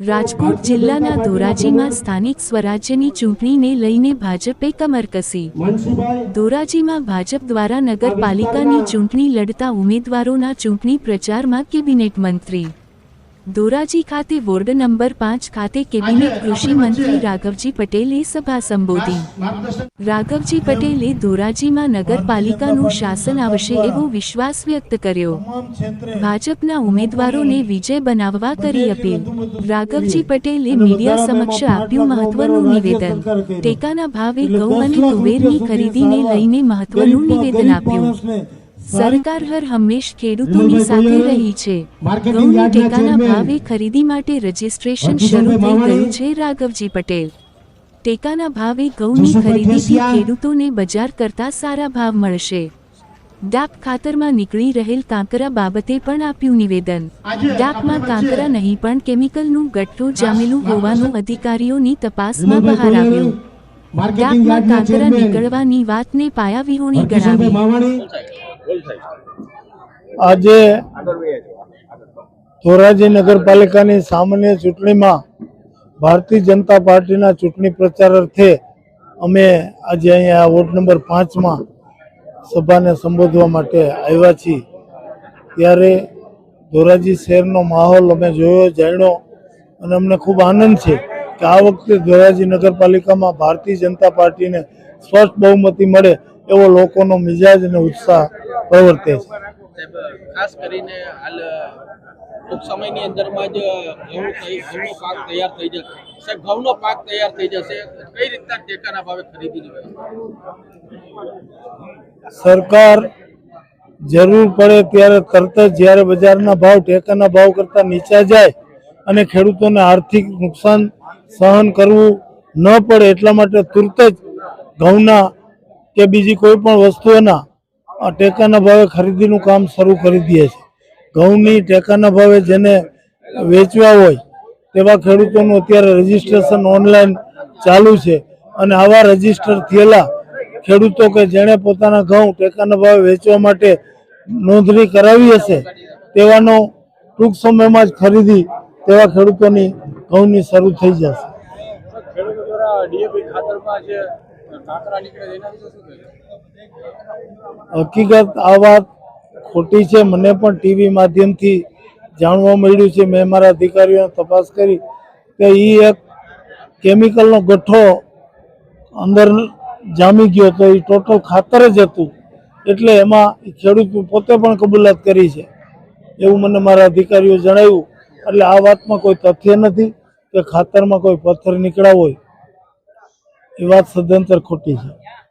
રાજકોટ જિલ્લાના ધોરાજીમાં સ્થાનિક સ્વરાજ્યની ચૂંટણીને લઈને ભાજપે કમર કસી. ધોરાજીમાં ભાજપ દ્વારા નગરપાલિકાની ચૂંટણી લડતા ઉમેદવારોના ચૂંટણી પ્રચારમાં કેબિનેટ મંત્રી ધોરાજી ખાતે વોર્ડ નંબર પાંચ ખાતે કેબિનેટ કૃષિ મંત્રી રાઘવજી પટેલે સભા સંબોધી. રાઘવજી પટેલે ધોરાજીમાં નગરપાલિકાનું શાસન આવશે એવો વિશ્વાસ વ્યક્ત કર્યો. ભાજપના ઉમેદવારોને વિજય બનાવવા કરી અપીલ. રાઘવજી પટેલે મીડિયા સમક્ષ આપ્યું મહત્વનું નિવેદન. ટેકાના ભાવે ઘઉં અને તુવેરની ખરીદીને લઈને મહત્વનું નિવેદન આપ્યું. સરકાર હર હંમેશ ખેડૂતોની સાથે રહી છે. ઘઉંની ટેકાના ભાવે ખરીદી માટે રજીસ્ટ્રેશન શરૂ થઈ ગયું છે રાઘવજી પટેલ. ટેકાના ભાવે ઘઉંની ખરીદીથી ખેડૂતોને બજાર કરતા સારા ભાવ મળશે. ડાક ખાતરમાં નીકળી રહેલ કાંકરા બાબતે પણ આપ્યું નિવેદન. ડાકમાં કાંકરા નહીં પણ કેમિકલનું ગઠ્ઠું જામેલું હોવાનું અધિકારીઓની તપાસમાં બહાર આવ્યું. ડાકમાં કાંકરા નીકળવાની વાતને પાયાવિહોણી ગણાવી. આજે ધોરાજી નગરપાલિકાની સામાન્ય ચૂંટણીમાં ભારતીય જનતા પાર્ટીના ચૂંટણી પ્રચાર અર્થે અમે આજે અહીંયા વોર્ડ નંબર પાંચમાં સભાને સંબોધવા માટે આવ્યા છીએ. ત્યારે ધોરાજી શહેરનો માહોલ અમે જોયો જાણ્યો અને અમને ખૂબ આનંદ છે કે આ વખતે ધોરાજી નગરપાલિકામાં ભારતીય જનતા પાર્ટીને સ્પષ્ટ બહુમતી મળે એવો લોકોનો મિજાજ અને ઉત્સાહ પ્રવર્તે છે. ખાસ કરીને હાલ ટૂંક સમયની અંદરમાં જ ઘઉં થઈ- ઘઉંનો પાક તૈયાર થઈ જશે. સાહેબ ઘઉંનો પાક તૈયાર થઈ જશે. કઈ રીતના ટેકાના ભાવે ખરીદી લેવાય? સરકાર જરૂર પડે ત્યારે તરત જ જ્યારે બજારના ભાવ ટેકાના ભાવ કરતાં નીચા જાય અને ખેડૂતોને આર્થિક નુકસાન સહન કરવું ન પડે એટલા માટે તુરત જ ઘઉંના કે બીજી કોઈ પણ વસ્તુઓના ટેકાના ભાવે ખરીદીનું કામ શરૂ કરી દે છે. ઘઉંની ટેકાના ભાવે જેને વેચવા હોય તેવા ખેડૂતોનું અત્યારે રજીસ્ટ્રેશન ઓનલાઈન ચાલુ છે અને આવા રજિસ્ટર થયેલા ખેડૂતો કે જેણે પોતાના ઘઉં ટેકાના ભાવે વેચવા માટે નોંધણી કરાવી હશે, તેવાનો ટૂંક સમયમાં જ ખરીદી તેવા ખેડૂતોની ઘઉંની શરૂ થઈ જશે. હકીકત આ વાત ખોટી છે. મને પણ ટીવી માધ્યમથી જાણવા મળ્યું છે. મેં મારા અધિકારીઓને તપાસ કરી કે એ એક કેમિકલનો ગઠ્ઠો અંદર જામી ગયો તો એ ટોટલ ખાતર જ હતું. એટલે એમાં ખેડૂત પોતે પણ કબૂલાત કરી છે. એવું મને મારા અધિકારીઓ જણાવ્યું. એટલે આ વાતમાં કોઈ તથ્ય નથી કે ખાતરમાં કોઈ પથ્થર નીકળ્યા હોય. એ વાત સદંતર ખોટી છે.